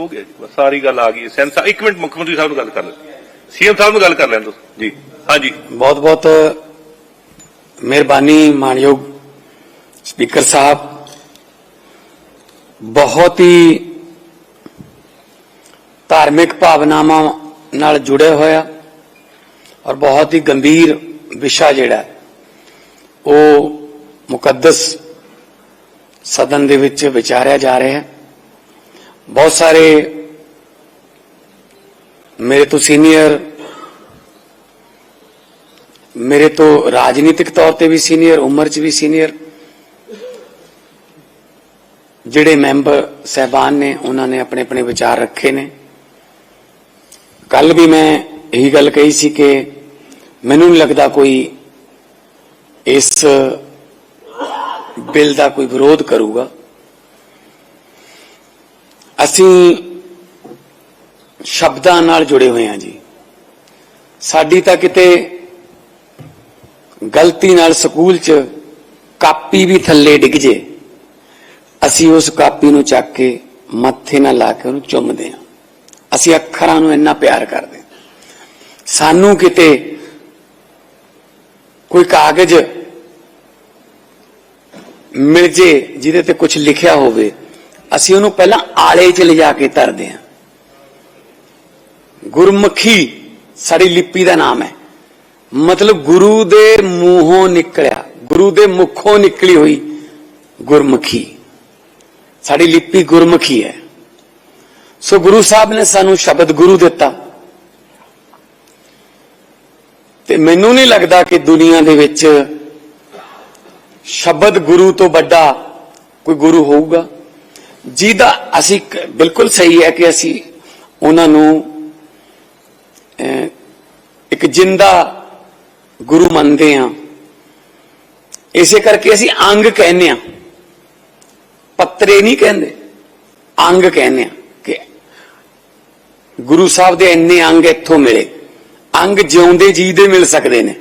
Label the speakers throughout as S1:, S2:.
S1: ਹੋ ਗਿਆ ਜੀ ਬਸ ਸਾਰੀ ਗੱਲ ਆ ਗਈ ਸੈਂਸ ਇੱਕ ਮਿੰਟ ਮੁੱਖ ਮੰਤਰੀ ਸਾਹਿਬ ਨੂੰ ਗੱਲ ਕਰ ਲੈ ਸੀਐਮ ਸਾਹਿਬ ਨੂੰ ਗੱਲ ਕਰ ਲੈਣ ਤੁਸੀਂ ਜੀ। ਹਾਂਜੀ।
S2: ਬਹੁਤ ਬਹੁਤ ਮਿਹਰਬਾਨੀ ਮਾਨਯੋਗ ਸਪੀਕਰ ਸਾਹਿਬ। ਬਹੁਤ ਹੀ ਧਾਰਮਿਕ ਭਾਵਨਾਵਾਂ ਨਾਲ ਜੁੜਿਆ ਹੋਇਆ ਔਰ ਬਹੁਤ ਹੀ ਗੰਭੀਰ ਵਿਸ਼ਾ ਜਿਹੜਾ ਉਹ ਮੁਕੱਦਸ ਸਦਨ ਦੇ ਵਿੱਚ ਵਿਚਾਰਿਆ ਜਾ ਰਿਹਾ ਹੈ। ਬਹੁਤ ਸਾਰੇ ਮੇਰੇ ਤੋਂ ਸੀਨੀਅਰ ਮੇਰੇ ਤੋਂ ਰਾਜਨੀਤਿਕ ਤੌਰ ਤੇ ਵੀ ਸੀਨੀਅਰ ਉਮਰ 'ਚ ਵੀ ਸੀਨੀਅਰ ਜਿਹੜੇ ਮੈਂਬਰ ਸਹਿਬਾਨ ਨੇ, ਉਹਨਾਂ ਨੇ ਆਪਣੇ ਆਪਣੇ ਵਿਚਾਰ ਰੱਖੇ ਨੇ। ਕੱਲ ਵੀ ਮੈਂ ਇਹੀ ਗੱਲ ਕਹੀ ਸੀ ਕਿ ਮੈਨੂੰ ਨਹੀਂ ਲੱਗਦਾ ਕੋਈ ਇਸ ਬਿੱਲ ਦਾ ਕੋਈ ਵਿਰੋਧ ਕਰੂਗਾ। ਅਸੀਂ ਸ਼ਬਦਾਂ ਨਾਲ ਜੁੜੇ ਹੋਏ ਹਾਂ ਜੀ। ਸਾਡੀ ਤਾਂ ਕਿਤੇ ਗਲਤੀ ਨਾਲ ਸਕੂਲ 'ਚ ਕਾਪੀ ਵੀ ਥੱਲੇ ਡਿੱਗ ਜੇ, ਅਸੀਂ ਉਸ ਕਾਪੀ ਨੂੰ ਚੱਕ ਕੇ ਮੱਥੇ ਨਾਲ ਲਾ ਕੇ ਉਹਨੂੰ ਚੁੰਮਦੇ ਹਾਂ। ਅਸੀਂ ਅੱਖਰਾਂ ਨੂੰ ਇੰਨਾ ਪਿਆਰ ਕਰਦੇ ਹਾਂ। ਸਾਨੂੰ ਕਿਤੇ ਕੋਈ ਕਾਗਜ਼ ਮਿਲ ਜੇ ਜਿਹਦੇ ਤੇ ਕੁਝ ਲਿਖਿਆ ਹੋਵੇ ਅਸੀਂ ਉਹਨੂੰ ਪਹਿਲਾਂ ਆਲੇ 'ਚ ਲਿਜਾ ਕੇ ਧਰਦੇ ਹਾਂ। ਗੁਰਮੁਖੀ ਸਾਡੀ ਲਿਪੀ ਦਾ ਨਾਮ ਹੈ। ਮਤਲਬ ਗੁਰੂ ਦੇ ਮੂੰਹੋਂ ਨਿਕਲਿਆ, ਗੁਰੂ ਦੇ ਮੁਖੋਂ ਨਿਕਲੀ ਹੋਈ ਗੁਰਮੁਖੀ। ਸਾਡੀ ਲਿਪੀ ਗੁਰਮੁਖੀ ਹੈ। ਸੋ ਗੁਰੂ ਸਾਹਿਬ ਨੇ ਸਾਨੂੰ ਸ਼ਬਦ ਗੁਰੂ ਦਿੱਤਾ। ਤੇ ਮੈਨੂੰ ਨਹੀਂ ਲੱਗਦਾ ਕਿ ਦੁਨੀਆ ਦੇ ਵਿੱਚ ਸ਼ਬਦ ਗੁਰੂ ਤੋਂ ਵੱਡਾ ਕੋਈ ਗੁਰੂ ਹੋਊਗਾ। ਜਿਹਦਾ ਅਸੀਂ ਬਿਲਕੁਲ ਸਹੀ ਹੈ ਕਿ ਅਸੀਂ ਉਹਨਾਂ ਨੂੰ ਇੱਕ ਜਿੰਦਾ ਗੁਰੂ ਮੰਨਦੇ ਆ ਇਸੇ ਕਰਕੇ ਅਸੀਂ ਅੰਗ ਕਹਿੰਦੇ ਆ ਪੱਤਰੇ ਨਹੀਂ ਕਹਿੰਦੇ, ਅੰਗ ਕਹਿੰਦੇ ਆ ਕਿ ਗੁਰੂ ਸਾਹਿਬ ਦੇ ਇੰਨੇ ਅੰਗ ਇੱਥੋਂ ਮਿਲੇ। ਅੰਗ ਜਿਉਂਦੇ ਜੀ ਦੇ ਮਿਲ ਸਕਦੇ ਨੇ।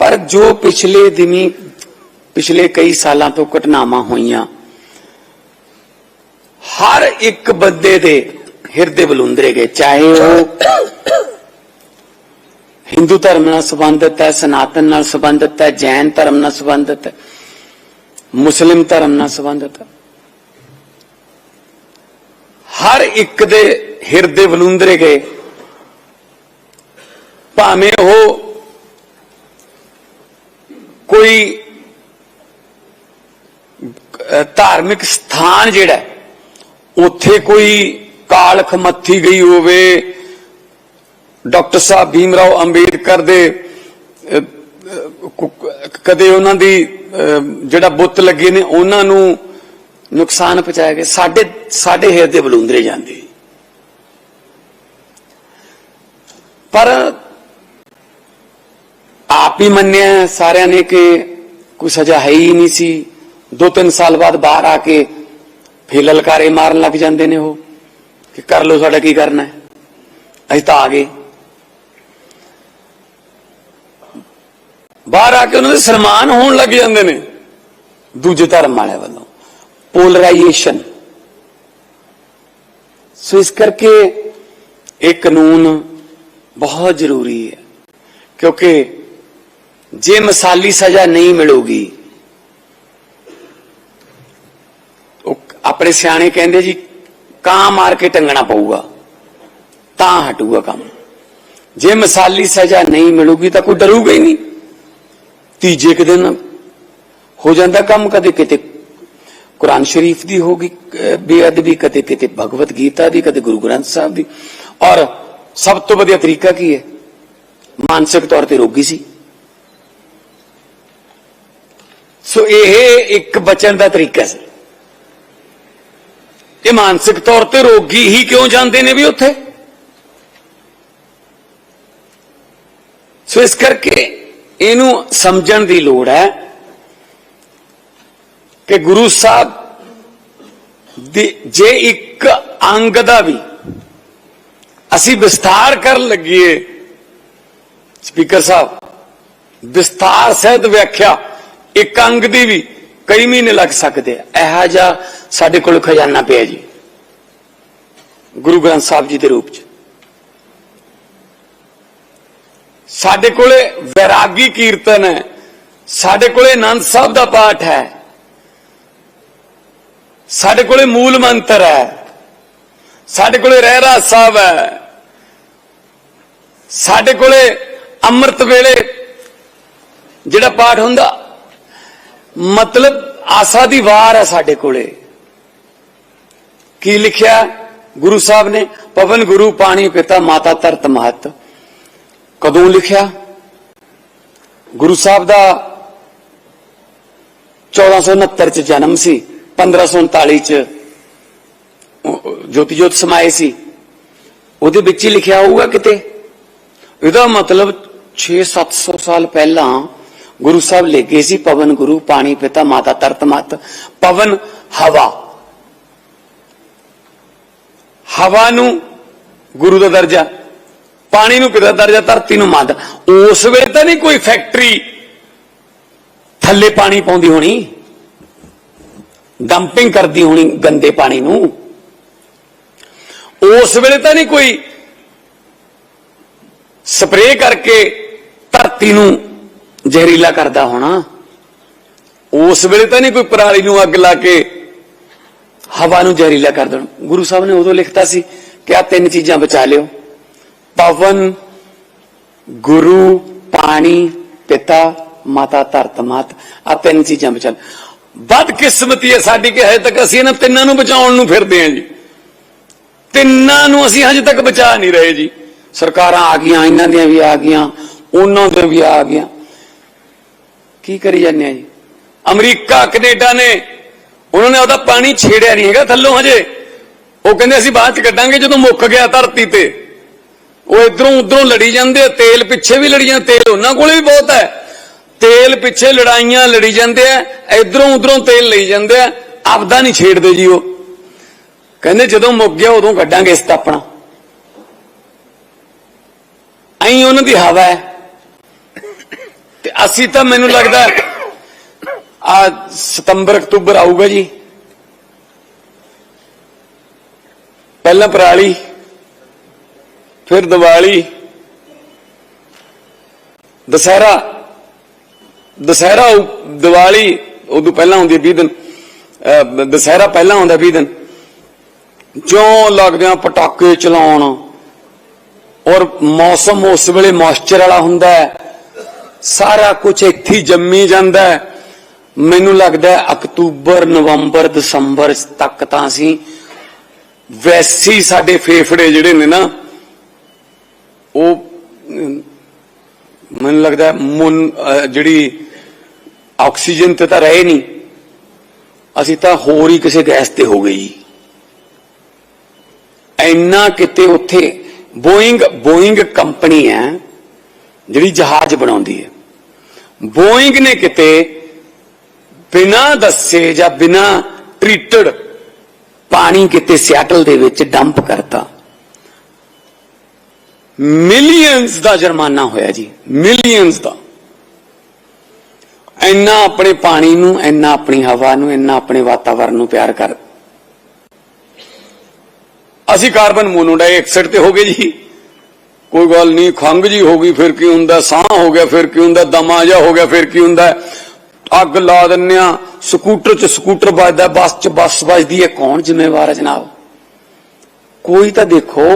S2: ਪਰ ਜੋ ਪਿਛਲੇ ਦਿਨੀ ਪਿਛਲੇ ਕਈ ਸਾਲਾਂ ਤੋਂ ਘਟਨਾਵਾਂ ਹੋਈਆਂ ਹਰ ਇੱਕ ਬੰਦੇ ਦੇ ਹਿਰਦੇ ਬਲੁੰਦਰੇ ਗਏ ਚਾਹੇ ਉਹ ਹਿੰਦੂ ਧਰਮ ਨਾਲ ਸੰਬੰਧਿਤ ਹੈ ਸਨਾਤਨ ਨਾਲ ਸੰਬੰਧਿਤ ਹੈ ਜੈਨ ਧਰਮ ਨਾਲ ਸੰਬੰਧਿਤ ਹੈ ਮੁਸਲਿਮ ਧਰਮ ਨਾਲ ਸੰਬੰਧਿਤ ਹੈ ਹਰ ਇੱਕ ਦੇ ਹਿਰਦੇ ਬਲੁੰਦਰੇ ਗਏ ਭਾਵੇਂ ਉਹ ਕੋਈ ਅਹ, ਧਾਰਮਿਕ ਸਥਾਨ ਜਿਹੜਾ ਉੱਥੇ ਕੋਈ ਕਾਲਖ ਮੱਥੀ ਗਈ ਹੋਵੇ, ਡਾਕਟਰ ਸਾਹਿਬ ਭੀਮਰਾਓ ਅੰਬੇਦਕਰ ਦੇ ਕਦੇ ਉਹਨਾਂ ਦੀ ਜਿਹੜਾ ਬੁੱਤ ਲੱਗੇ ਨੇ, ਉਹਨਾਂ ਨੂੰ ਨੁਕਸਾਨ ਪਹੁੰਚਾਇਆ ਗਿਆ। ਸਾਡੇ ਸਾਡੇ ਹਿਰਦੇ ਬਲੂੰਦਰੇ ਜਾਂਦੇ। ਪਰ ਆਪ ਹੀ ਮੰਨਿਆ ਸਾਰਿਆਂ ਨੇ ਕਿ ਕੋਈ ਸਜ਼ਾ ਹੈ ਹੀ ਨਹੀਂ ਸੀ। ਦੋ ਤਿੰਨ ਸਾਲ ਬਾਅਦ ਬਾਹਰ ਆ ਕੇ ਫੇਰ ਲਲਕਾਰੇ ਮਾਰਨ ਲੱਗ ਜਾਂਦੇ ਨੇ ਉਹ ਕਿ ਕਰ ਲਓ ਸਾਡਾ ਕੀ ਕਰਨਾ ਹੈ? ਅਸੀਂ ਤਾਂ ਆ ਗਏ। ਬਾਹਰ ਆ ਕੇ ਉਹਨਾਂ ਦੇ ਸਨਮਾਨ ਹੋਣ ਲੱਗ ਜਾਂਦੇ ਨੇ। ਦੂਜੇ ਧਰਮ ਵਾਲਿਆਂ ਵੱਲੋਂ। ਪੋਲਰਾਈਜੇਸ਼ਨ ਸੋ ਇਸ ਕਰਕੇ ਇਹ ਕਾਨੂੰਨ ਬਹੁਤ ਜ਼ਰੂਰੀ ਹੈ। ਕਿਉਂਕਿ ਜੇ ਮਿਸਾਲੀ ਸਜ਼ਾ ਨਹੀਂ ਮਿਲੂਗੀ ਉਹ ਆਪਣੇ ਸਿਆਣੇ ਕਹਿੰਦੇ ਜੀ ਕਾਂ ਮਾਰ ਕੇ ਟੰਗਣਾ ਪਊਗਾ ਤਾਂ ਹਟੂਗਾ ਕੰਮ। ਜੇ ਮਿਸਾਲੀ ਸਜ਼ਾ ਨਹੀਂ ਮਿਲੂਗੀ ਤਾਂ ਕੋਈ ਡਰੂਗਾ ਹੀ ਨਹੀਂ। ਤੀਜੇ ਕੁ ਦਿਨ ਹੋ ਜਾਂਦਾ ਕੰਮ ਕਦੇ ਕਿਤੇ। ਕੁਰਾਨ ਸ਼ਰੀਫ ਦੀ ਹੋਗੀ ਅਹ, ਬੇਅਦਬੀ ਕਦੇ ਕਿਤੇ ਭਗਵਤ ਗੀਤਾ ਦੀ ਕਦੇ ਗੁਰੂ ਗ੍ਰੰਥ ਸਾਹਿਬ ਦੀ। ਔਰ ਸਭ ਤੋਂ ਵਧੀਆ ਤਰੀਕਾ ਕੀ ਹੈ? ਮਾਨਸਿਕ ਤੌਰ ਤੇ ਰੋਗੀ ਸੀ। ਸੋ ਇਹ ਇੱਕ ਬਚਣ ਦਾ ਤਰੀਕਾ ਸੀ। ਇਹ ਮਾਨਸਿਕ ਤੌਰ ਤੇ ਰੋਗੀ ਹੀ ਕਿਉਂ ਜਾਂਦੇ ਨੇ ਵੀ ਉੱਥੇ? ਸੋ ਇਸ ਕਰਕੇ ਇਹਨੂੰ ਸਮਝਣ ਦੀ ਲੋੜ ਹੈ ਕਿ ਗੁਰੂ ਸਾਹਿਬ ਜੇ ਇੱਕ ਅੰਗ ਦਾ ਵੀ ਅਸੀਂ ਵਿਸਥਾਰ ਕਰਨ ਲੱਗੀਏ, ਸਪੀਕਰ ਸਾਹਿਬ, ਵਿਸਥਾਰ ਸਹਿਤ ਵਿਆਖਿਆ ਇੱਕ ਅੰਗ ਦੀ ਵੀ ਕਈ ਮਹੀਨੇ ਲੱਗ ਸਕਦੇ ਆ। ਇਹੋ ਜਿਹਾ ਸਾਡੇ ਕੋਲ ਖਜ਼ਾਨਾ ਪਿਆ ਜੀ। ਗੁਰੂ ਗ੍ਰੰਥ ਸਾਹਿਬ ਜੀ ਦੇ ਰੂਪ ਚ। ਸਾਡੇ ਕੋਲੇ ਵੈਰਾਗੀ ਕੀਰਤਨ ਹੈ। ਸਾਡੇ ਕੋਲੇ ਆਨੰਦ ਸਾਹਿਬ ਦਾ ਪਾਠ ਹੈ। ਸਾਡੇ ਕੋਲੇ ਮੂਲ ਮੰਤਰ ਹੈ। ਸਾਡੇ ਕੋਲੇ ਰਹਿਰਾ ਸਾਹਿਬ ਹੈ। ਸਾਡੇ ਕੋਲੇ ਅੰਮ੍ਰਿਤ ਵੇਲੇ ਜਿਹੜਾ ਪਾਠ ਹੁੰਦਾ, ਮਤਲਬ ਆਸਾ ਦੀ ਵਾਰ ਹੈ ਸਾਡੇ ਕੋਲੇ। ਕੀ ਲਿਖਿਆ? ਗੁਰੂ ਸਾਹਿਬ ਨੇ, ਪਵਨ ਗੁਰੂ ਪਾਣੀ ਪਿਤਾ ਮਾਤਾ ਤਰਤ ਮਹਤ। ਕਦੋਂ ਲਿਖਿਆ? ਗੁਰੂ ਸਾਹਿਬ ਦਾ 1469 ਚ ਜਨਮ ਸੀ 1539 ਚ ਉਹ, ਜੋਤੀ ਜੋਤ ਸਮਾਏ ਸੀ। ਉਹਦੇ ਵਿੱਚ ਹੀ ਲਿਖਿਆ ਹੋਊਗਾ ਕਿਤੇ? ਇਹਦਾ ਮਤਲਬ 6-700 ਸਾਲ ਪਹਿਲਾਂ ਗੁਰੂ ਸਾਹਿਬ ਲੈ ਗਏ ਸੀ, ਪਵਨ ਗੁਰੂ ਪਾਣੀ ਪਿਤਾ ਮਾਤਾ ਤਰਤ ਮਤ ਪਵਨ ਹਵਾ। ਹਵਾ ਨੂੰ ਗੁਰੂ ਦਾ ਦਰਜਾ, ਪਾਣੀ ਨੂੰ ਪਿਤਾ ਦਰਜਾ, ਧਰਤੀ ਨੂੰ ਮਾਤਾ ਉਸ ਵੇਲੇ ਤਾਂ ਨਹੀਂ ਕੋਈ ਫੈਕਟਰੀ ਥੱਲੇ ਪਾਣੀ ਪਾਉਂਦੀ ਹੋਣੀ ਡੰਪਿੰਗ ਕਰਦੀ ਹੋਣੀ ਗੰਦੇ ਪਾਣੀ ਨੂੰ। ਉਸ ਵੇਲੇ ਤਾਂ ਨਹੀਂ ਕੋਈ ਸਪਰੇਅ ਕਰਕੇ ਧਰਤੀ ਨੂੰ ਜ਼ਹਿਰੀਲਾ ਕਰਦਾ ਹੋਣਾ। ਉਸ ਵੇਲੇ ਤਾਂ ਨਹੀਂ ਕੋਈ ਪਰਾਲੀ ਨੂੰ ਅੱਗ ਲਾ ਕੇ ਹਵਾ ਨੂੰ ਜ਼ਹਿਰੀਲਾ ਕਰ ਦੇਣ। ਗੁਰੂ ਸਾਹਿਬ ਨੇ ਉਦੋਂ ਲਿਖਤਾ ਸੀ ਕਿ ਆ ਤਿੰਨ ਚੀਜ਼ਾਂ ਬਚਾ ਲਿਓ। ਪਵਨ, ਗੁਰੂ, ਪਾਣੀ, ਪਿਤਾ, ਮਾਤਾ, ਧਰਤ, ਮਾਤ। ਆ ਤਿੰਨ ਚੀਜ਼ਾਂ ਬਚਾ ਲਓ। ਬਦਕਿਸਮਤੀ ਹੈ ਸਾਡੀ ਕਿ ਹਜੇ ਤੱਕ ਅਸੀਂ ਇਹਨਾਂ ਤਿੰਨਾਂ ਨੂੰ ਬਚਾਉਣ ਨੂੰ ਫਿਰਦੇ ਹਾਂ ਜੀ। ਤਿੰਨਾਂ ਨੂੰ ਅਸੀਂ ਹਜੇ ਤੱਕ ਬਚਾ ਨਹੀਂ ਰਹੇ ਜੀ। ਸਰਕਾਰਾਂ ਆ ਗਈਆਂ, ਇਹਨਾਂ ਦੀਆਂ ਵੀ ਆ ਗਈਆਂ, ਉਹਨਾਂ ਦੀਆਂ ਵੀ ਆ ਗਈਆਂ। ਕੀ ਕਰੀ ਜਾਂਦੇ ਆ ਜੀ? ਅਮਰੀਕਾ, ਕੈਨੇਡਾ ਨੇ ਉਹਨਾਂ ਨੇ ਉਹਦਾ ਪਾਣੀ ਛੇੜਿਆ ਨਹੀਂ ਹੈਗਾ ਥੱਲੋਂ ਹਜੇ। ਉਹ ਕਹਿੰਦੇ ਅਸੀਂ ਬਾਅਦ ਚ ਕੱਢਾਂਗੇ, ਜਦੋਂ ਮੁੱਕ ਗਿਆ ਧਰਤੀ ਤੇ। ਉਹ ਇਧਰੋਂ ਉਧਰੋਂ ਲੜੀ ਜਾਂਦੇ ਤੇਲ ਪਿੱਛੇ ਵੀ ਲੜੀ ਜਾਂਦੇ ਤੇਲ ਉਹਨਾਂ ਕੋਲੇ ਵੀ ਬਹੁਤ ਹੈ। ਤੇਲ ਪਿੱਛੇ ਲੜਾਈਆਂ ਲੜੀ ਜਾਂਦੇ ਆ, ਇਧਰੋਂ ਉਧਰੋਂ ਤੇਲ ਲਈ ਜਾਂਦੇ ਆ, ਆਪਦਾ ਨਹੀਂ ਛੇੜਦੇ ਜੀ ਉਹ। ਕਹਿੰਦੇ ਜਦੋਂ ਮੁੱਕ ਗਿਆ ਉਦੋਂ ਕੱਢਾਂਗੇ ਇਸ ਤਾਂ ਆਪਣਾ ਐਂ ਉਹਨਾਂ ਦੀ ਹਵਾ ਹੈ। ਤੇ ਅਸੀਂ ਤਾਂ ਮੈਨੂੰ ਲੱਗਦਾ ਆ ਸਤੰਬਰ ਅਕਤੂਬਰ ਆਊਗਾ ਜੀ। ਪਹਿਲਾਂ ਪਰਾਲੀ ਫਿਰ ਦੀਵਾਲੀ ਦਸਹਿਰਾ। ਦਸਹਿਰਾ ਦੀਵਾਲੀ ਉਦੋਂ ਪਹਿਲਾਂ ਹੁੰਦੀ ਹੈ 20 ਦਿਨ। ਅਹ, ਦਸਹਿਰਾ ਪਹਿਲਾਂ ਹੁੰਦਾ 20 ਦਿਨ। ਜਿਉਂ ਲੱਗਦੇ ਆ ਪਟਾਕੇ ਚਲਾਉਣ। ਔਰ ਮੌਸਮ ਉਸ ਵੇਲੇ ਮੌਇਸਚਰ ਵਾਲਾ ਹੁੰਦਾ ਸਾਰਾ ਕੁਝ ਇੱਥੇ ਜੰਮੀ ਜਾਂਦਾ ਹੈ। ਮੈਨੂੰ ਲੱਗਦਾ ਅਕਤੂਬਰ, ਨਵੰਬਰ, ਦਸੰਬਰ ਤੱਕ ਤਾਂ ਅਸੀਂ ਵੈਸੀ ਸਾਡੇ ਫੇਫੜੇ ਜਿਹੜੇ ਨੇ ਨਾ, ਉਹ ਮੈਨੂੰ ਲੱਗਦਾ ਹੈ ਮੁਨ ਜਿਹੜੀ ਆਕਸੀਜਨ ਤੇ ਤਾਂ ਰਹੇ ਨਹੀਂ, ਅਸੀਂ ਤਾਂ ਹੋਰ ਹੀ ਕਿਸੇ ਗੈਸ ਤੇ ਹੋ ਗਏ ਜੀ। ਇੰਨਾ ਕਿਤੇ ਉੱਥੇ ਬੋਇੰਗ ਬੋਇੰਗ ਕੰਪਨੀ ਹੈ, ਜਿਹੜੀ ਜਹਾਜ਼ ਬਣਾਉਂਦੀ ਹੈ। ਬੋਇੰਗ ਨੇ ਕਿਤੇ ਬਿਨਾਂ ਦੱਸੇ ਜਾਂ ਬਿਨਾਂ ਟ੍ਰੀਟਡ ਪਾਣੀ ਕਿਤੇ ਸਿਆਟਲ ਦੇ ਵਿੱਚ ਡੰਪ ਕਰਤਾ। ਮਿਲੀਅਨਸ ਦਾ ਜੁਰਮਾਨਾ ਹੋਇਆ ਜੀ ਮਿਲੀਅਨਸ ਦਾ। ਇੰਨਾ ਆਪਣੇ ਪਾਣੀ ਨੂੰ, ਇੰਨਾ ਆਪਣੀ ਹਵਾ ਨੂੰ, ਇੰਨਾ ਆਪਣੇ ਵਾਤਾਵਰਣ ਨੂੰ ਪਿਆਰ ਕਰ। ਅਸੀਂ ਕਾਰਬਨ ਮੋਨੋਡਾਈਆਕਸਾਈਡ ਤੇ ਹੋ ਗਏ ਜੀ। ਕੋਈ ਗੱਲ ਨਹੀਂ ਖੰਗ ਜੀ ਹੋ ਗਈ, ਫਿਰ ਕੀ ਹੁੰਦਾ, ਸਾਹ ਹੋ ਗਿਆ, ਫਿਰ ਕੀ ਹੁੰਦਾ, ਦਮਾ ਜਾ ਹੋ ਗਿਆ, ਫਿਰ ਕੀ ਹੁੰਦਾ। ਅੱਗ ਲਾ ਦਿੰਨੇ ਆ ਸਕੂਟਰ 'ਚ ਸਕੂਟਰ ਵੱਜਦਾ ਬੱਸ 'ਚ ਬੱਸ ਵੱਜਦੀ ਹੈ ਕੌਣ ਜ਼ਿੰਮੇਵਾਰ ਹੈ ਜਨਾਬ ਕੋਈ ਤਾਂ ਦੇਖੋ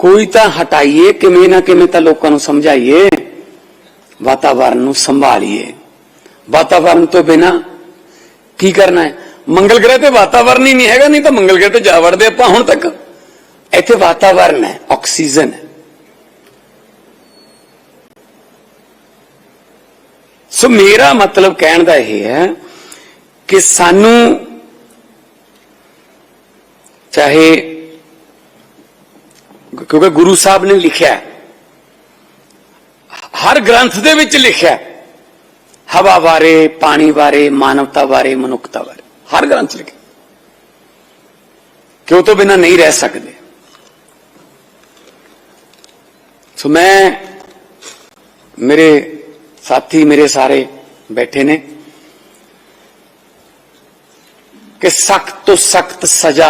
S2: ਕੋਈ ਤਾਂ ਹਟਾਈਏ ਕਿਵੇਂ ਨਾ ਕਿਵੇਂ ਤਾਂ ਲੋਕਾਂ ਨੂੰ ਸਮਝਾਈਏ ਵਾਤਾਵਰਣ ਨੂੰ ਸੰਭਾਲੀਏ ਵਾਤਾਵਰਣ ਤੋਂ ਬਿਨਾ ਕੀ ਕਰਨਾ ਹੈ ਮੰਗਲ ਗ੍ਰਹਿ ਤੇ ਵਾਤਾਵਰਣ ਹੀ ਨਹੀਂ ਹੈਗਾ ਨਹੀਂ ਤਾਂ ਮੰਗਲ ਗ੍ਰਹਿ ਤੇ ਜਾ ਵੜਦੇ ਆਪਾਂ ਹੁਣ ਤੱਕ ਇੱਥੇ ਵਾਤਾਵਰਣ ਹੈ ਆਕਸੀਜਨ ਹੈ ਸੋ ਮੇਰਾ ਮਤਲਬ ਕਹਿਣ ਦਾ ਇਹ ਹੈ ਕਿ ਸਾਨੂੰ ਚਾਹੇ ਕਿਉਂਕਿ ਗੁਰੂ ਸਾਹਿਬ ਨੇ ਲਿਖਿਆ ਹਰ ਗ੍ਰੰਥ ਦੇ ਵਿੱਚ ਲਿਖਿਆ ਹਵਾ ਬਾਰੇ, ਪਾਣੀ ਬਾਰੇ, ਮਾਨਵਤਾ ਬਾਰੇ, ਮਨੁੱਖਤਾ ਬਾਰੇ, ਹਰ ਗ੍ਰੰਥ ਲਿਖਿਆ ਕਿ ਉਹ ਤੋਂ ਬਿਨਾ ਨਹੀਂ ਰਹਿ ਸਕਦੇ। ਸੋ ਮੈਂ ਮੇਰੇ ਸਾਥੀ ਮੇਰੇ ਸਾਰੇ ਬੈਠੇ ਨੇ ਕਿ ਸਖਤ ਤੋਂ ਸਖਤ ਸਜ਼ਾ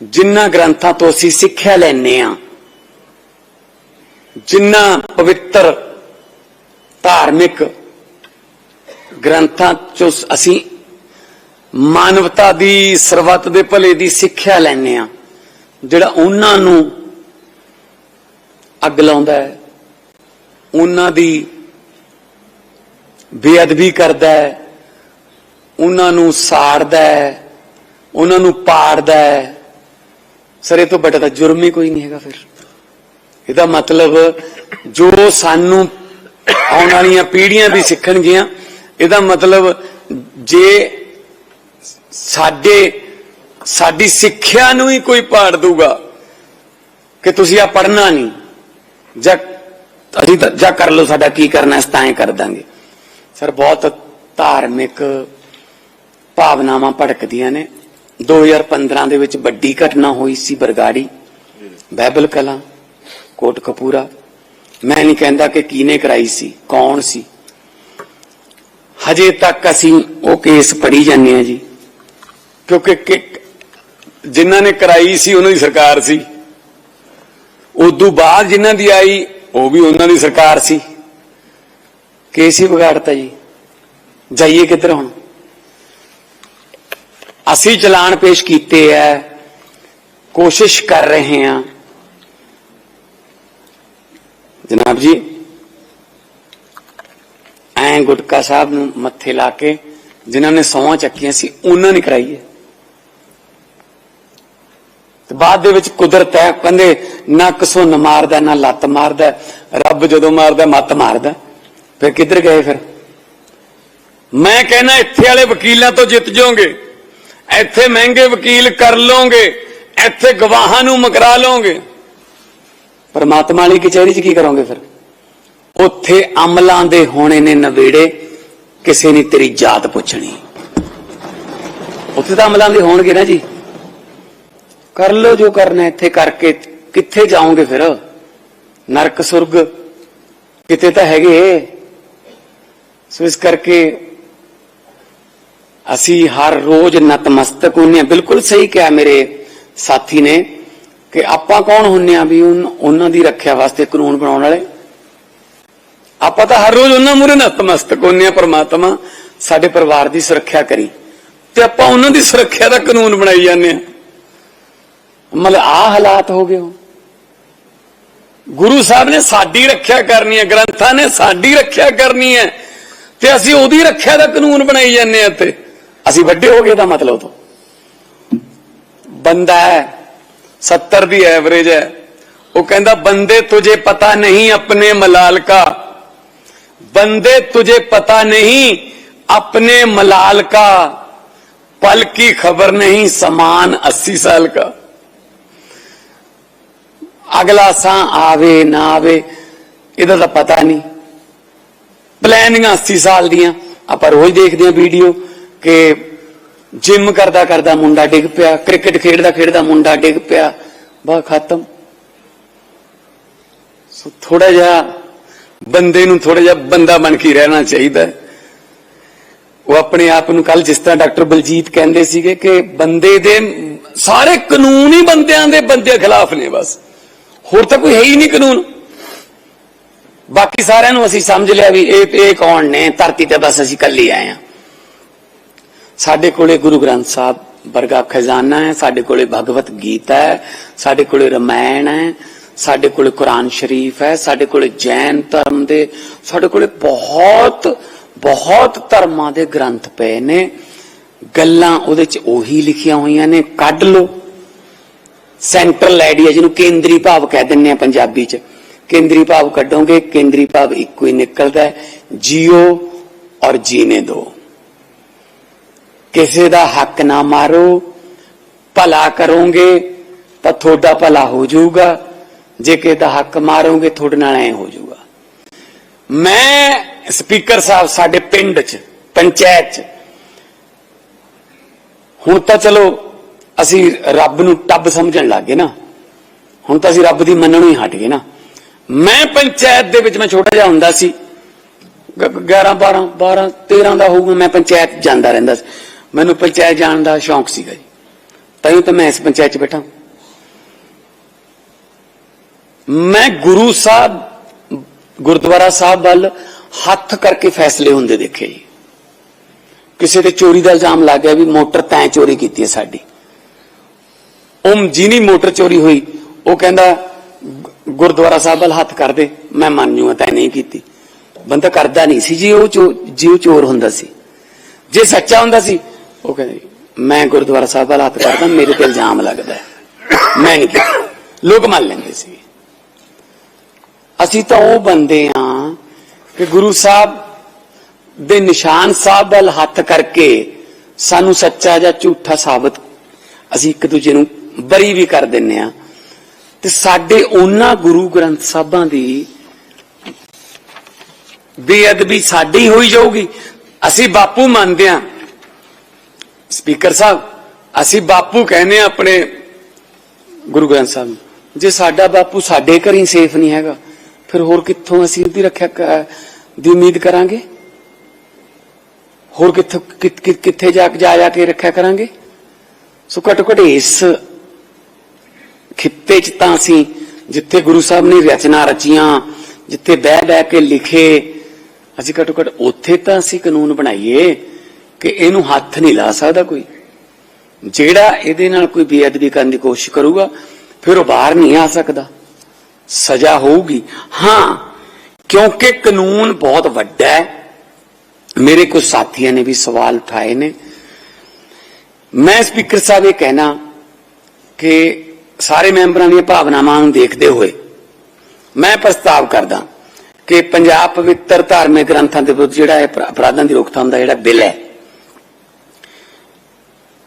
S2: ਜਿਨ੍ਹਾਂ ਗ੍ਰੰਥਾਂ ਤੋਂ ਅਸੀਂ ਸਿੱਖਿਆ ਲੈਨੇ ਆ ਜਿੰਨਾ ਪਵਿੱਤਰ ਧਾਰਮਿਕ ਗ੍ਰੰਥਾਂ ਚੋਂ ਅਸੀਂ ਮਾਨਵਤਾ ਦੀ ਸਰਬੱਤ ਦੇ ਭਲੇ ਦੀ ਸਿੱਖਿਆ ਲੈਨੇ ਆ ਜਿਹੜਾ ਉਹਨਾਂ ਨੂੰ ਅੱਗ ਲਾਉਂਦਾ ਹੈ, ਉਹਨਾਂ ਦੀ ਬੇਅਦਬੀ ਕਰਦਾ ਹੈ, ਉਹਨਾਂ ਨੂੰ ਸਾੜਦਾ ਹੈ, ਉਹਨਾਂ ਨੂੰ ਪਾੜਦਾ ਹੈ। ਸਰ ਇਹ ਤੋਂ ਵੱਡਾ ਤਾਂ ਜੁਰਮ ਹੀ ਕੋਈ ਨਹੀਂ ਹੈਗਾ ਫਿਰ। ਇਹਦਾ ਮਤਲਬ ਜੋ ਸਾਨੂੰ ਆਉਣ ਵਾਲੀਆਂ ਪੀੜ੍ਹੀਆਂ ਵੀ ਸਿੱਖਣਗੀਆਂ, ਇਹਦਾ ਮਤਲਬ ਜੇ ਸਾਡੇ, ਸਾਡੀ ਸਿੱਖਿਆ ਨੂੰ ਹੀ ਕੋਈ ਪਾੜ ਦੂਗਾ ਕਿ ਤੁਸੀਂ ਆ ਪੜਨਾ ਨਹੀਂ, ਜਾਂ ਅਸੀਂ ਤਾਂ ਜਾਂ ਕਰ ਲਓ ਸਾਡਾ ਕੀ ਕਰਨਾ ਇਸ ਤਾਂ ਹੀ ਕਰ ਦਾਂਗੇ। ਸਰ, ਬਹੁਤ ਧਾਰਮਿਕ ਭਾਵਨਾਵਾਂ ਭੜਕਦੀਆਂ ਨੇ। 2015 ਦੇ ਵਿੱਚ ਵੱਡੀ ਘਟਨਾ ਹੋਈ ਸੀ ਬਰਗਾੜੀ ਬਾਈਬਲ ਕਲਾ, ਕੋਟ ਕਪੂਰਾ। ਮੈਂ ਨਹੀਂ ਕਹਿੰਦਾ ਕਿ ਕਿਹਨੇ ਕਰਾਈ ਸੀ, ਕੌਣ ਸੀ। ਹਜੇ ਤੱਕ ਅਸੀਂ ਉਹ ਕੇਸ ਪੜੀ ਜਾਂਦੇ ਆ ਜੀ, ਕਿਉਂਕਿ ਜਿਨ੍ਹਾਂ ਨੇ ਕਰਾਈ ਸੀ, ਉਹਨਾਂ ਦੀ ਸਰਕਾਰ ਸੀ। ਉਦੋਂ ਬਾਅਦ ਜਿਨ੍ਹਾਂ ਦੀ ਆਈ, ਉਹ ਵੀ ਉਹਨਾਂ ਦੀ ਸਰਕਾਰ ਸੀ। ਕੇਸ ਹੀ ਵਿਗਾੜਤਾ ਜੀ। ਜਾਈਏ ਕਿੱਧਰ ਹੁਣ? ਅਸੀਂ ਚਲਾਨ ਪੇਸ਼ ਕੀਤੇ ਐ ਕੋਸ਼ਿਸ਼ ਕਰ ਰਹੇ ਹਾਂ। ਜਨਾਬ ਜੀ, ਐਂ ਗੁਟਕਾ ਸਾਹਿਬ ਨੂੰ ਮੱਥੇ ਲਾ ਕੇ ਜਿਨ੍ਹਾਂ ਨੇ ਸੌਂ ਚੱਕੀਆਂ ਸੀ, ਉਹਨਾਂ ਨੇ ਕਰਾਈ ਹੈ ਤੇ ਬਾਅਦ ਦੇ ਵਿੱਚ ਕੁਦਰਤ ਹੈ, ਕਹਿੰਦੇ ਨਾ ਕਸੋ ਨ ਮਾਰਦਾ, ਨਾ ਲੱਤ ਮਾਰਦਾ, ਰੱਬ ਜਦੋਂ ਮਾਰਦਾ, ਮੱਤ ਮਾਰਦਾ। ਫਿਰ ਕਿੱਧਰ ਗਏ ਫਿਰ? ਮੈਂ ਕਹਿੰਦਾ ਇੱਥੇ ਵਾਲੇ ਵਕੀਲਾਂ ਤੋਂ ਜਿੱਤ ਜਾਓਗੇ। ਇੱਥੇ ਮਹਿੰਗੇ ਵਕੀਲ ਕਰ ਲਓਗੇ। ਇੱਥੇ ਗਵਾਹਾਂ ਨੂੰ ਮਕਰਾ ਲਓਗੇ। ਪਰਮਾਤਮਾ ਵਾਲੀ ਕਚਹਿਰੀ 'ਚ ਕੀ ਕਰੋਗੇ ਫਿਰ? ਉੱਥੇ ਅਮਲਾਂ ਦੇ ਹੋਣੇ ਨੇ ਨਵੇੜੇ। ਕਿਸੇ ਨੇ ਤੇਰੀ ਜਾਤ ਪੁੱਛਣੀ। ਉੱਥੇ ਤਾਂ ਅਮਲਾਂ ਦੇ ਹੋਣਗੇ ਨਾ ਜੀ। ਕਰ ਲਓ ਜੋ ਕਰਨਾ ਇੱਥੇ ਕਰਕੇ। ਕਿੱਥੇ ਜਾਓਗੇ ਫਿਰ? ਨਰਕ ਸੁਰਗ ਕਿਤੇ ਤਾਂ ਹੈਗੇ। ਸੋ ਇਸ ਕਰਕੇ ਅਸੀਂ ਹਰ ਰੋਜ਼ ਨਤਮਸਤਕ ਹੁੰਨੇ ਆ ਬਿਲਕੁਲ ਸਹੀ ਕਿਹਾ ਮੇਰੇ ਸਾਥੀ ਨੇ ਕਿ ਆਪਾਂ ਕੌਣ ਹੁੰਨੇ ਆ ਵੀ ਉਹਨਾਂ ਦੀ ਰੱਖਿਆ ਵਾਸਤੇ ਕਾਨੂੰਨ ਬਣਾਉਣ ਵਾਲੇ? ਆਪਾਂ ਤਾਂ ਹਰ ਰੋਜ਼ ਉਹਨਾਂ ਮੂਰੇ ਨਤਮਸਤਕ ਹੁੰਨੇ ਆ ਪਰਮਾਤਮਾ ਸਾਡੇ ਪਰਿਵਾਰ ਦੀ ਸੁਰੱਖਿਆ ਕਰੀ ਤੇ ਆਪਾਂ ਉਹਨਾਂ ਦੀ ਸੁਰੱਖਿਆ ਦਾ ਕਾਨੂੰਨ ਬਣਾਈ ਜਾਂਦੇ ਆ ਮਤਲਬ ਆ ਹਾਲਾਤ ਹੋ ਗਏ ਹੋ ਗੁਰੂ ਸਾਹਿਬ ਨੇ ਸਾਡੀ ਰੱਖਿਆ ਕਰਨੀ ਹੈ, ਗ੍ਰੰਥਾਂ ਨੇ ਸਾਡੀ ਰੱਖਿਆ ਕਰਨੀ ਹੈ। ਤੇ ਅਸੀਂ ਉਹਦੀ ਰੱਖਿਆ ਦਾ ਕਾਨੂੰਨ ਬਣਾਈ ਜਾਂਦੇ ਆ ਇੱਥੇ ਅਸੀਂ ਵੱਡੇ ਹੋ ਗਏ ਦਾ ਮਤਲਬ ਤੋਂ ਬੰਦਾ ਹੈ 70 ਦੀ ਐਵਰੇਜ ਹੈ ਉਹ ਕਹਿੰਦਾ ਬੰਦੇ ਤੁਝੇ ਪਤਾ ਨਹੀਂ ਆਪਣੇ ਮਲਾਲ का बंदे तुझे पता नहीं अपने मलाल का पल की खबर नहीं समान अस्सी साल का ਅਗਲਾ ਸਾਹ ਆਵੇ ਨਾ ਆਵੇ ਇਹਦਾ ਤਾਂ ਪਤਾ ਨਹੀਂ ਪਲੈਨਿੰਗਾਂ 80 ਸਾਲ ਦੀਆਂ। ਆਪਾਂ ਰੋਜ਼ ਦੇਖਦੇ ਹਾਂ ਵੀਡੀਓ ਕਿ ਜਿਮ ਕਰਦਾ ਕਰਦਾ ਮੁੰਡਾ ਡਿੱਗ ਪਿਆ ਕ੍ਰਿਕਟ ਖੇਡਦਾ ਖੇਡਦਾ ਮੁੰਡਾ ਡਿੱਗ ਪਿਆ। ਬਾ ਖਤਮ। ਸੋ ਥੋੜਾ ਜਿਹਾ ਬੰਦੇ ਨੂੰ ਥੋੜਾ ਜਿਹਾ ਬੰਦਾ ਬਣ ਕੇ ਰਹਿਣਾ ਚਾਹੀਦਾ ਉਹ ਆਪਣੇ ਆਪ ਨੂੰ ਕੱਲ ਜਿਸ ਤਰ੍ਹਾਂ ਡਾਕਟਰ ਬਲਜੀਤ ਕਹਿੰਦੇ ਸੀਗੇ ਕਿ ਬੰਦੇ ਦੇ ਸਾਰੇ ਕਾਨੂੰਨ ਹੀ ਬੰਦਿਆਂ ਦੇ ਬੰਦੇ ਖਿਲਾਫ ਨੇ ਬਸ। ਹੋਰ ਤਾਂ ਕੋਈ ਹੈ ਹੀ ਨਹੀਂ ਕਾਨੂੰਨ। ਬਾਕੀ ਸਾਰਿਆਂ ਨੂੰ ਅਸੀਂ ਸਮਝ ਲਿਆ ਵੀ ਇਹ ਇਹ ਕੌਣ ਨੇ? ਧਰਤੀ ਤੇ ਬਸ ਅਸੀਂ ਕੱਲੀ ਆਏ ਆ ਸਾਡੇ ਕੋਲੇ ਗੁਰੂ ਗ੍ਰੰਥ ਸਾਹਿਬ ਵਰਗਾ ਖਜ਼ਾਨਾ ਹੈ, ਸਾਡੇ ਕੋਲੇ ਭਗਵਤ ਗੀਤਾ ਹੈ, ਸਾਡੇ ਕੋਲੇ ਰਮਾਇਣ ਹੈ, ਸਾਡੇ ਕੋਲੇ ਕੁਰਾਨ ਸ਼ਰੀਫ ਹੈ, ਸਾਡੇ ਕੋਲੇ ਜੈਨ ਧਰਮ ਦੇ, ਸਾਡੇ ਕੋਲੇ ਬਹੁਤ ਬਹੁਤ ਧਰਮਾਂ ਦੇ ਗ੍ਰੰਥ ਪਏ ਨੇ। ਗੱਲਾਂ ਉਹਦੇ ਚ ਉਹੀ ਲਿਖੀਆਂ ਹੋਈਆਂ ਨੇ, ਕੱਢ ਲਓ। ਸੈਂਟਰਲ ਆਈਡੀਆ ਜਿਹਨੂੰ ਕੇਂਦਰੀ ਭਾਵ ਕਹਿ ਦਿੰਦੇ ਆ ਪੰਜਾਬੀ ਚ। ਕੇਂਦਰੀ ਭਾਵ ਕੱਢੋਗੇ, ਕੇਂਦਰੀ ਭਾਵ ਇੱਕੋ ਹੀ ਨਿਕਲਦਾ ਹੈ, ਜੀਓ ਔਰ ਜੀਨੇ ਦੋ। ਕਿਸੇ ਦਾ ਹੱਕ ਨਾ ਮਾਰੋ, ਭਲਾ ਕਰੋਗੇ ਤਾਂ ਤੁਹਾਡਾ ਭਲਾ ਹੋ ਜਾਊਗਾ, ਜੇ ਕਿਸੇ ਦਾ ਹੱਕ ਮਾਰੋਗੇ ਤੁਹਾਡੇ ਨਾਲ ਐ ਹੋ ਜਾਊਗਾ। ਮੈਂ ਸਪੀਕਰ ਸਾਹਿਬ ਸਾਡੇ ਪਿੰਡ 'ਚ, ਪੰਚਾਇਤ 'ਚ, ਹੁਣ ਤਾਂ ਚਲੋ ਅਸੀਂ ਰੱਬ ਨੂੰ ਟੱਬ ਸਮਝਣ ਲੱਗ ਗਏ ਨਾ। ਹੁਣ ਤਾਂ ਅਸੀਂ ਰੱਬ ਦੀ ਮੰਨਣੋਂ ਹੀ ਹਟ ਗਏ ਨਾ। ਮੈਂ ਪੰਚਾਇਤ ਦੇ ਵਿੱਚ ਮੈਂ ਛੋਟਾ ਜਿਹਾ ਹੁੰਦਾ ਸੀ। ਗ- 11 12 12 13 ਦਾ ਹੋਊਗਾ, ਮੈਂ ਪੰਚਾਇਤ ਜਾਂਦਾ ਰਹਿੰਦਾ ਸੀ। ਮੈਨੂੰ ਪੰਚਾਇਤ ਜਾਣ ਦਾ ਸ਼ੌਂਕ ਸੀਗਾ ਜੀ। ਤਾਂ ਤਾਂ ਮੈਂ ਇਸ ਪੰਚਾਇਤ 'ਚ ਬੈਠਾ ਮੈਂ ਗੁਰੂ ਸਾਹਿਬ, ਗੁਰਦੁਆਰਾ ਸਾਹਿਬ ਵੱਲ ਹੱਥ ਕਰਕੇ ਫੈਸਲੇ ਹੁੰਦੇ ਦੇਖੇ ਜੀ। ਕਿਸੇ ਤੇ ਚੋਰੀ ਦਾ ਇਲਜ਼ਾਮ ਲੱਗ ਗਿਆ ਵੀ ਮੋਟਰ ਤੈਂ ਚੋਰੀ ਕੀਤੀ ਹੈ ਸਾਡੀ। ਉਹ ਜਿਹਨੀ ਮੋਟਰ ਚੋਰੀ ਹੋਈ। ਉਹ ਕਹਿੰਦਾ ਗੁਰਦੁਆਰਾ ਸਾਹਿਬ ਵੱਲ ਹੱਥ ਕਰ ਦੇ, ਮੈਂ ਮੰਨ ਜੂਗਾ ਤੈਂ ਨਹੀਂ ਕੀਤੀ। ਬੰਦਾ ਕਰਦਾ ਨਹੀਂ ਸੀ, ਜੀ ਉਹ ਚੋ- ਜੀ ਉਹ ਚੋਰ ਹੁੰਦਾ ਸੀ। ਜੇ ਸੱਚਾ ਹੁੰਦਾ ਸੀ, ਉਹ ਕਹਿੰਦੇ, ਮੈਂ ਗੁਰਦੁਆਰਾ ਸਾਹਿਬ ਵੱਲ ਹੱਥ ਕਰਦਾ, ਮੇਰੇ ਤੇ ਇਲਜ਼ਾਮ ਲੱਗਦਾ ਮੈਂ ਨਹੀਂ ਕੀਤਾ। ਲੋਕ ਮੰਨ ਲੈਂਦੇ ਸੀ। ਅਸੀਂ ਤਾਂ ਉਹ ਬੰਦੇ ਆ ਕਿ ਗੁਰੂ ਸਾਹਿਬ ਦੇ ਨਿਸ਼ਾਨ ਸਾਹਿਬ ਵੱਲ ਹੱਥ ਕਰਕੇ ਸਾਨੂੰ ਸੱਚਾ ਜਾਂ ਝੂਠਾ ਸਾਬਤ ਅਸੀਂ ਇੱਕ ਦੂਜੇ ਨੂੰ ਬਰੀ ਵੀ ਕਰ ਦਿੰਨੇ ਆ ਤੇ ਸਾਡੇ ਉਹਨਾਂ ਗੁਰੂ ਗ੍ਰੰਥ ਸਾਹਿਬਾਂ ਦੀ ਬੇਅਦਬੀ ਸਾਡੀ ਹੋਈ ਜਾਊਗੀ। ਅਸੀਂ ਬਾਪੂ ਮੰਨਦੇ ਆ ਸਪੀਕਰ ਸਾਹਿਬ, ਅਸੀਂ ਬਾਪੂ ਕਹਿੰਦੇ ਆ ਆਪਣੇ ਗੁਰੂ ਗ੍ਰੰਥ ਸਾਹਿਬ ਨੂੰ, ਜੇ ਸਾਡਾ ਬਾਪੂ ਸਾਡੇ ਘਰ ਹੀ ਸੇਫ ਨਹੀਂ ਹੈਗਾ, ਫਿਰ ਹੋਰ ਕਿੱਥੋਂ ਅਸੀਂ ਉਹਦੀ ਰੱਖਿਆ ਕ- ਦੀ ਉਮੀਦ ਕਰਾਂਗੇ? ਹੋਰ ਕਿੱਥੋਂ, ਕਿੱਥੇ ਜਾ ਕੇ ਜਾ ਜਾ ਕੇ ਰੱਖਿਆ ਕਰਾਂਗੇ? ਸੋ ਘੱਟੋ ਘੱਟ ਇਸ ਖਿੱਤੇ ਚ ਤਾਂ ਅਸੀਂ ਜਿੱਥੇ ਗੁਰੂ ਸਾਹਿਬ ਨੇ ਰਚਨਾ ਰਚੀਆਂ, ਜਿੱਥੇ ਬਹਿ ਬਹਿ ਕੇ ਲਿਖੇ, ਅਸੀਂ ਘੱਟੋ ਘੱਟ ਉੱਥੇ ਤਾਂ ਅਸੀਂ ਕਾਨੂੰਨ ਬਣਾਈਏ ਕਿ ਇਹਨੂੰ ਹੱਥ ਨਹੀਂ ਲਾ ਸਕਦਾ ਕੋਈ। ਜਿਹੜਾ ਇਹਦੇ ਨਾਲ ਕੋਈ ਬੇਅਦਬੀ ਕਰਨ ਦੀ ਕੋਸ਼ਿਸ਼ ਕਰੂਗਾ, ਫਿਰ ਉਹ ਬਾਹਰ ਨਹੀਂ ਆ ਸਕਦਾ। ਸਜ਼ਾ ਹੋਊਗੀ। ਹਾਂ, ਕਿਉਂਕਿ ਕਾਨੂੰਨ ਬਹੁਤ ਵੱਡਾ ਹੈ। ਮੇਰੇ ਕੁਝ ਸਾਥੀਆਂ ਨੇ ਵੀ ਸਵਾਲ ਉਠਾਏ ਨੇ। ਮੈਂ ਸਪੀਕਰ ਸਾਹਿਬ ਇਹ ਕਹਿਣਾ ਕਿ ਸਾਰੇ ਮੈਂਬਰਾਂ ਦੀਆਂ ਭਾਵਨਾਵਾਂ ਨੂੰ ਦੇਖਦੇ ਹੋਏ ਮੈਂ ਪ੍ਰਸਤਾਵ ਕਰਦਾ ਕਿ ਪੰਜਾਬ ਪਵਿੱਤਰ ਧਾਰਮਿਕ ਗ੍ਰੰਥਾਂ ਦੇ ਵਿਰੁੱਧ ਜਿਹੜਾ ਹੈ ਅਪਰਾ- ਅਪਰਾਧਾਂ ਦੀ ਰੋਕਥਾਮ ਦਾ ਜਿਹੜਾ ਬਿੱਲ ਹੈ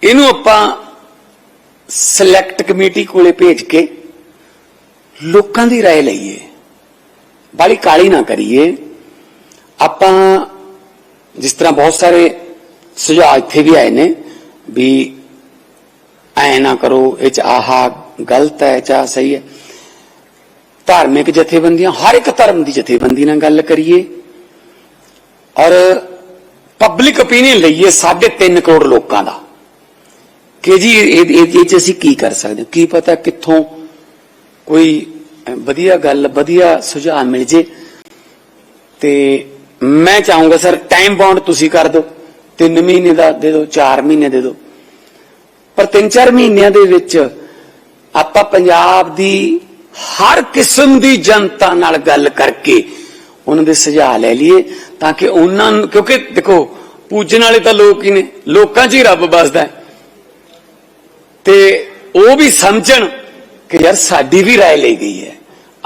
S2: ਇਹਨੂੰ ਆਪਾਂ ਸਿਲੈਕਟ ਕਮੇਟੀ ਕੋਲੇ ਭੇਜ ਕੇ ਲੋਕਾਂ ਦੀ رائے ਲਈਏ ਬਾਲੀ ਕਾਲੀ ਨਾ ਕਰੀਏ ਆਪਾਂ ਜਿਸ ਤਰ੍ਹਾਂ ਬਹੁਤ ਸਾਰੇ ਸੁਝਾਅ ਇੱਥੇ ਵੀ ਆਏ ਨੇ ਵੀ ਐ ਨਾ ਕਰੋ ਇਹ ਚ ਆਹਾ ਗਲਤ ਹੈ ਚਾਹ ਸਹੀ ਹੈ। ਧਾਰਮਿਕ ਜਥੇਬੰਦੀਆਂ, ਹਰ ਇੱਕ ਧਰਮ ਦੀ ਜਥੇਬੰਦੀ ਨਾਲ ਗੱਲ ਕਰੀਏ ਔਰ ਪਬਲਿਕ ਓਪੀਨੀਅਨ ਲਈਏ 3.5 ਕਰੋੜ ਲੋਕਾਂ ਦਾ। ਕਿ ਜੀ, ਇਹ ਚ ਅਸੀਂ ਕੀ ਕਰ ਸਕਦੇ ਕੀ ਪਤਾ ਕਿੱਥੋਂ ਕੋਈ ਵਧੀਆ ਗੱਲ, ਵਧੀਆ ਸੁਝਾਅ ਮਿਲ ਜੇ। ਤੇ ਮੈਂ ਚਾਹੂੰਗਾ ਸਰ ਟਾਈਮ ਬਾਉਂਡ ਤੁਸੀਂ ਕਰ ਦਿਓ। 3 ਮਹੀਨੇ ਦਾ ਦੇ ਦਿਓ 4 ਮਹੀਨੇ ਦੇ ਦਿਓ। ਪਰ 3-4 ਮਹੀਨਿਆਂ ਦੇ ਵਿੱਚ ਆਪਾਂ ਪੰਜਾਬ ਦੀ ਹਰ ਕਿਸਮ ਦੀ ਜਨਤਾ ਨਾਲ ਗੱਲ ਕਰਕੇ ਉਹਨਾਂ ਦੇ ਸੁਝਾਅ ਲੈ ਲਈਏ ਤਾਂ ਕਿ ਉਹਨਾਂ ਨੂੰ ਕਿਉਂਕਿ ਦੇਖੋ, ਪੂਜਣ ਵਾਲੇ ਤਾਂ ਲੋਕ ਹੀ ਨੇ। ਲੋਕਾਂ 'ਚ ਹੀ ਰੱਬ ਵੱਸਦਾ ਹੈ। ਤੇ ਉਹ ਵੀ ਸਮਝਣ ਕਿ ਯਾਰ ਸਾਡੀ ਵੀ رائے ਲਈ ਗਈ ਹੈ।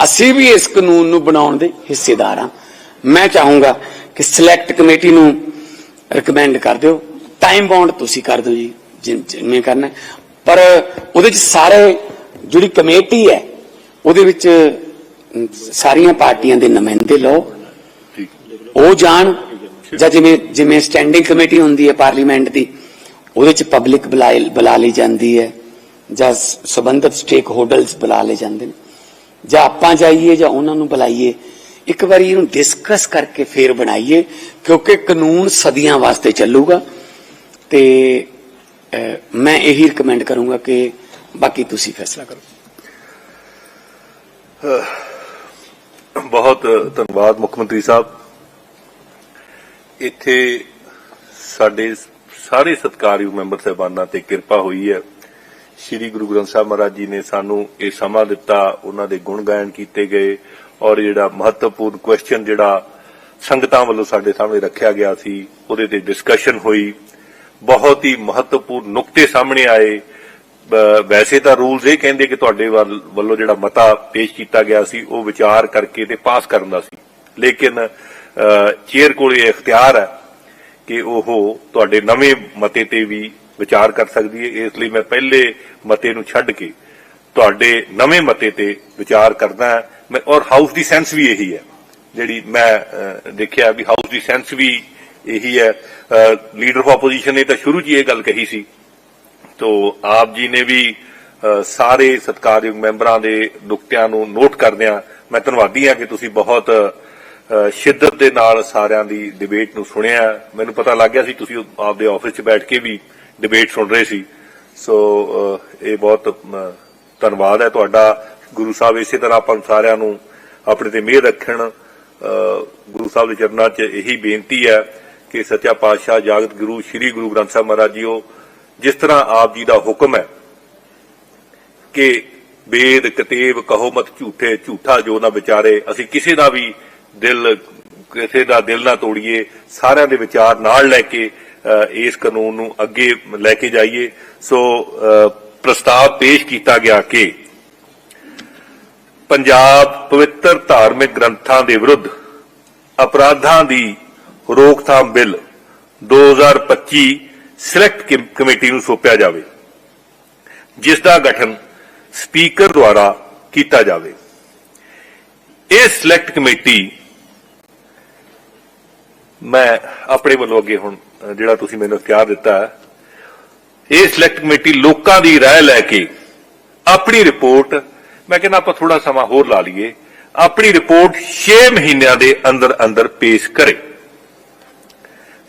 S2: ਅਸੀਂ ਵੀ ਇਸ ਕਾਨੂੰਨ ਨੂੰ ਬਣਾਉਣ ਦੇ ਹਿੱਸੇਦਾਰ ਹਾਂ। ਮੈਂ ਚਾਹੂੰਗਾ ਕਿ ਸਿਲੈਕਟ ਕਮੇਟੀ ਨੂੰ ਰეკਮੈਂਡ ਕਰ ਦਿਓ। ਟਾਈਮ ਬਾਉਂਡ ਤੁਸੀਂ ਕਰ ਦਿਓ ਜੀ, ਜਿੰਨੇ ਕਰਨਾ ਪਰ ਉਹਦੇ 'ਚ ਸਾਰੇ ਜਿਹੜੀ ਕਮੇਟੀ ਹੈ ਉਹਦੇ ਵਿੱਚ ਸਾਰੀਆਂ ਪਾਰਟੀਆਂ ਦੇ ਨੁਮਾਇੰਦੇ ਲਓ। ਉਹ ਜਾਣ ਜਾਂ ਜਿਵੇਂ ਜਿਵੇਂ ਸਟੈਂਡਿੰਗ ਕਮੇਟੀ ਹੁੰਦੀ ਹੈ ਪਾਰਲੀਮੈਂਟ ਦੀ ਉਹਦੇ ਚ ਪਬਲਿਕ ਬੁਲਾ ਲਈ ਜਾਂਦੀ ਹੈ ਜਾਂ ਸੰਬੰਧਿਤ ਸਟੇਕ ਹੋਲਡਰਸ ਬੁਲਾ ਲਏ ਜਾਂਦੇ ਨੇ। ਜਾਂ ਆਪਾਂ ਜਾਈਏ ਜਾਂ ਉਹਨਾਂ ਨੂੰ ਬੁਲਾਈਏ ਇੱਕ ਵਾਰੀ ਇਹਨੂੰ ਡਿਸਕਸ ਕਰਕੇ ਫੇਰ ਬਣਾਈਏ ਕਿਉਂਕਿ ਕਾਨੂੰਨ ਸਦੀਆਂ ਵਾਸਤੇ ਚੱਲੂਗਾ। ਤੇ ਮੈਂ ਇਹੀ ਰეკਮੈਂਡ ਕਰੂੰਗਾ ਕਿ ਬਾਕੀ ਤੁਸੀਂ ਫੈਸਲਾ ਕਰੋ।
S1: ਬਹੁਤ ਧੰਨਵਾਦ ਮੁੱਖ ਮੰਤਰੀ ਸਾਹਿਬ। ਇੱਥੇ ਸਾਡੇ ਸਾਰੇ ਸਤਿਕਾਰਯੋਗ ਮੈਂਬਰ ਸਾਹਿਬਾਨਾਂ ਤੇ ਕਿਰਪਾ ਹੋਈ ਹੈ। ਸ੍ਰੀ ਗੁਰੂ ਗ੍ਰੰਥ ਸਾਹਿਬ ਮਹਾਰਾਜ ਜੀ ਨੇ ਸਾਨੂੰ ਇਹ ਸਮਾਂ ਦਿੱਤਾ ਉਹਨਾਂ ਦੇ ਗੁਣ ਗਾਇਨ ਕੀਤੇ ਗਏ ਔਰ ਜਿਹੜਾ ਮਹੱਤਵਪੂਰਨ ਕੁਐਸਚਨ ਜਿਹੜਾ ਸੰਗਤਾਂ ਵੱਲੋਂ ਸਾਡੇ ਸਾਹਮਣੇ ਰੱਖਿਆ ਗਿਆ ਸੀ ਉਹਦੇ ਤੇ ਡਿਸਕਸ਼ਨ ਹੋਈ। ਬਹੁਤ ਹੀ ਮਹੱਤਵਪੂਰਨ ਨੁਕਤੇ ਸਾਹਮਣੇ ਆਏ। ਵੈਸੇ ਤਾਂ ਰੂਲਸ ਇਹ ਕਹਿੰਦੇ ਕਿ ਤੁਹਾਡੇ ਵੱਲ- ਵੱਲੋਂ ਜਿਹੜਾ ਮਤਾ ਪੇਸ਼ ਕੀਤਾ ਗਿਆ ਸੀ, ਉਹ ਵਿਚਾਰ ਕਰਕੇ ਤੇ ਪਾਸ ਕਰਨ ਦਾ ਸੀ। ਲੇਕਿਨ ਚੇਅਰ ਕੋਲ ਇਹ ਇਖਤਿਆਰ ਹੈ ਕਿ ਉਹ ਤੁਹਾਡੇ ਨਵੇਂ ਮਤੇ ਤੇ ਵੀ ਵਿਚਾਰ ਕਰ ਸਕਦੀ ਹੈ। ਇਸ ਲਈ ਮੈਂ ਪਹਿਲੇ ਮਤੇ ਨੂੰ ਛੱਡ ਕੇ ਤੁਹਾਡੇ ਨਵੇਂ ਮਤੇ ਤੇ ਵਿਚਾਰ ਕਰਦਾ ਮੈਂ ਔਰ ਹਾਊਸ ਦੀ ਸੈਂਸ ਵੀ ਇਹੀ ਹੈ। ਜਿਹੜੀ ਮੈਂ ਦੇਖਿਆ ਵੀ ਹਾਊਸ ਦੀ ਸੈਂਸ ਵੀ ਇਹੀ ਹੈ। ਲੀਡਰ ਆਫ ਆਪੋਜੀਸ਼ਨ ਨੇ ਤਾਂ ਸ਼ੁਰੂ 'ਚ ਹੀ ਇਹ ਗੱਲ ਕਹੀ ਸੀ ਤੋ ਆਪ ਜੀ ਨੇ ਵੀ ਸਾਰੇ ਸਤਿਕਾਰਯੋਗ ਮੈਂਬਰਾਂ ਦੇ ਨੁਕਤਿਆਂ ਨੂੰ ਨੋਟ ਕਰਦਿਆਂ ਮੈਂ ਧੰਨਵਾਦੀ ਹਾਂ ਕਿ ਤੁਸੀਂ ਬਹੁਤ ਸ਼ਿੱਦਤ ਦੇ ਨਾਲ ਸਾਰਿਆਂ ਦੀ ਡਿਬੇਟ ਨੂੰ ਸੁਣਿਆ ਮੈਨੂੰ ਪਤਾ ਲੱਗ ਗਿਆ ਸੀ ਤੁਸੀਂ ਆਪਦੇ ਆਫਿਸ 'ਚ ਬੈਠ ਕੇ ਵੀ ਡਿਬੇਟ ਸੁਣ ਰਹੇ ਸੀ। ਸੋ ਇਹ ਬਹੁਤ ਧੰਨਵਾਦ ਹੈ ਤੁਹਾਡਾ। ਗੁਰੂ ਸਾਹਿਬ ਇਸੇ ਤਰ੍ਹਾਂ ਆਪਾਂ ਸਾਰਿਆਂ ਨੂੰ ਆਪਣੇ ਤੇ ਮਿਹਰ ਰੱਖਣ ਗੁਰੂ ਸਾਹਿਬ ਦੇ ਚਰਨਾਂ 'ਚ ਇਹੀ ਬੇਨਤੀ ਹੈ ਕਿ ਸੱਚਾ ਪਾਤਸ਼ਾਹ, ਜਾਗਤ ਗੁਰੂ, ਸ੍ਰੀ ਗੁਰੂ ਗ੍ਰੰਥ ਸਾਹਿਬ ਮਹਾਰਾਜ ਜੀਓ ਜਿਸ ਤਰ੍ਹਾਂ ਆਪ ਜੀ ਦਾ ਹੁਕਮ ਹੈ ਕਿ ਵੇਦ ਕਤੇਬ ਕਹੋ ਮਤ ਝੂਠੇ, ਝੂਠਾ ਜੋ ਨਾ ਵਿਚਾਰੇ, ਅਸੀਂ ਕਿਸੇ ਦਾ ਵੀ ਦਿਲ, ਕਿਸੇ ਦਾ ਦਿਲ ਨਾ ਤੋੜੀਏ, ਸਾਰਿਆਂ ਦੇ ਵਿਚਾਰ ਨਾਲ ਲੈ ਕੇ ਇਸ ਕਾਨੂੰਨ ਨੂੰ ਅੱਗੇ ਲੈ ਕੇ ਜਾਈਏ। ਸੋ ਪ੍ਰਸਤਾਵ ਪੇਸ਼ ਕੀਤਾ ਗਿਆ ਕਿ ਪੰਜਾਬ ਪਵਿੱਤਰ ਧਾਰਮਿਕ ਗ੍ਰੰਥਾਂ ਦੇ ਵਿਰੁੱਧ ਅਪਰਾਧਾਂ ਦੀ ਰੋਕਥਾਮ ਬਿੱਲ 2025 ਸਿਲੈਕਟ ਕਮ- ਕਮੇਟੀ ਨੂੰ ਸੌਂਪਿਆ ਜਾਵੇ ਜਿਸ ਦਾ ਗਠਨ ਸਪੀਕਰ ਦੁਆਰਾ ਕੀਤਾ ਜਾਵੇ ਇਹ ਸਿਲੈਕਟ ਕਮੇਟੀ ਮੈਂ ਆਪਣੇ ਵੱਲੋਂ ਅੱਗੇ ਹੁਣ ਅ, ਜਿਹੜਾ ਤੁਸੀਂ ਮੈਨੂੰ ਇਖਤਿਆਰ ਦਿੱਤਾ ਹੈ ਇਹ ਸਿਲੈਕਟ ਕਮੇਟੀ ਲੋਕਾਂ ਦੀ رائے ਲੈ ਕੇ ਆਪਣੀ ਰਿਪੋਰਟ ਮੈਂ ਕਹਿੰਦਾ ਆਪਾਂ ਥੋੜਾ ਸਮਾਂ ਹੋਰ ਲਾ ਲਈਏ ਆਪਣੀ ਰਿਪੋਰਟ 6 ਮਹੀਨਿਆਂ ਦੇ ਅੰਦਰ ਅੰਦਰ ਪੇਸ਼ ਕਰੇ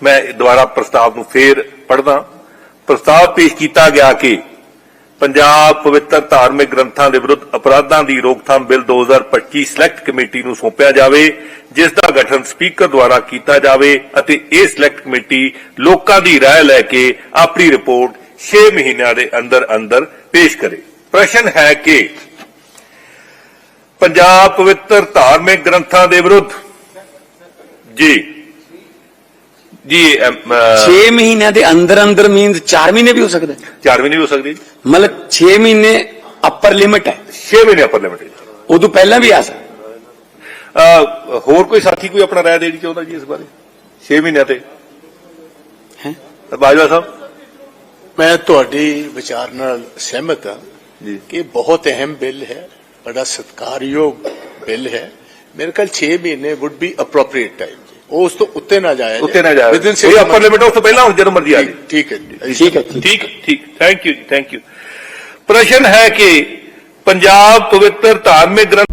S1: ਮੈਂ ਦੁਬਾਰਾ ਪ੍ਰਸਤਾਵ ਨੂੰ ਫੇਰ ਪੜ੍ਹਦਾ ਪ੍ਰਸਤਾਵ ਪੇਸ਼ ਕੀਤਾ ਗਿਆ ਕਿ ਪੰਜਾਬ ਪਵਿੱਤਰ ਧਾਰਮਿਕ ਗ੍ਰੰਥਾਂ ਦੇ ਵਿਰੁੱਧ ਅਪਰਾਧਾਂ ਦੀ ਰੋਕਥਾਮ ਬਿੱਲ 2025 ਸਿਲੈਕਟ ਕਮੇਟੀ ਨੂੰ ਸੌਂਪਿਆ ਜਾਵੇ ਜਿਸ ਦਾ ਗਠਨ ਸਪੀਕਰ ਦੁਆਰਾ ਕੀਤਾ ਜਾਵੇ ਅਤੇ ਇਹ ਸਿਲੈਕਟ ਕਮੇਟੀ ਲੋਕਾਂ ਦੀ رائے ਲੈ ਕੇ ਆਪਣੀ ਰਿਪੋਰਟ 6 ਮਹੀਨਿਆਂ ਦੇ ਅੰਦਰ ਅੰਦਰ ਪੇਸ਼ ਕਰੇ ਪ੍ਰਸ਼ਨ ਹੈ ਕਿ ਪੰਜਾਬ ਪਵਿੱਤਰ ਧਾਰਮਿਕ ਗ੍ਰੰਥਾਂ ਦੇ ਵਿਰੁੱਧ ਜੀ ਜੀ
S2: 6 ਮਹੀਨਿਆਂ ਦੇ ਅੰਦਰ ਅੰਦਰ ਮੀਨਸ 4 ਮਹੀਨੇ ਵੀ ਹੋ ਸਕਦਾ। ਹੈ।
S1: ਚਾਰ ਵੀ ਹੋ ਸਕਦੀ
S2: ਮਤਲਬ 6 ਮਹੀਨੇ ਅਪਰ ਲਿਮਿਟ ਹੈ।
S1: 6 ਮਹੀਨੇ upper limit ਹੈ
S2: ਉਦੋਂ ਪਹਿਲਾਂ ਵੀ ਆ ਸਕਦਾ
S1: ਹੋਰ ਕੋਈ ਸਾਥੀ ਕੋਈ ਆਪਣਾ ਰਾਏ ਦੇਣੀ ਚਾਹੁੰਦਾ ਜੀ ਇਸ ਬਾਰੇ? 6 ਮਹੀਨਿਆਂ ਤੇ।
S2: ਹੈ।
S1: ਬਾਜਵਾ ਸਾਹਿਬ?
S3: ਮੈਂ ਤੁਹਾਡੀ ਵਿਚਾਰ ਨਾਲ ਸਹਿਮਤ ਹਾਂ
S1: ਜੀ।
S3: ਕਿ ਇਹ ਬਹੁਤ ਅਹਿਮ ਬਿੱਲ ਹੈ ਬੜਾ ਸਤਿਕਾਰਯੋਗ ਬਿੱਲ ਹੈ। ਮੇਰੇ ਖਿਆਲ 6 ਮਹੀਨੇ be appropriate time ਜੀ ਉਹ ਉਸ ਤੋਂ ਉੱਤੇ ਨਾ ਜਾਇਆ
S1: ਉੱਤੇ ਨਾ ਜਾਏ। upper
S3: months-
S1: limit ਉਸ ਤੋਂ ਪਹਿਲਾਂ ਹੁਣ ਜਦੋਂ ਮਰਜ਼ੀ ਆ ਜਾਏ।
S3: ਠੀਕ- ਹੈ ਜੀ।
S2: ਠੀਕ ਹੈ ਠੀਕ
S1: ਠੀਕ ਠੀਕ। Thank you ji thank you ਪ੍ਰਸ਼ਨ ਹੈ ਕਿ ਪੰਜਾਬ ਪਵਿੱਤਰ ਧਾਰਮਿਕ ਗ੍ਰੰਥ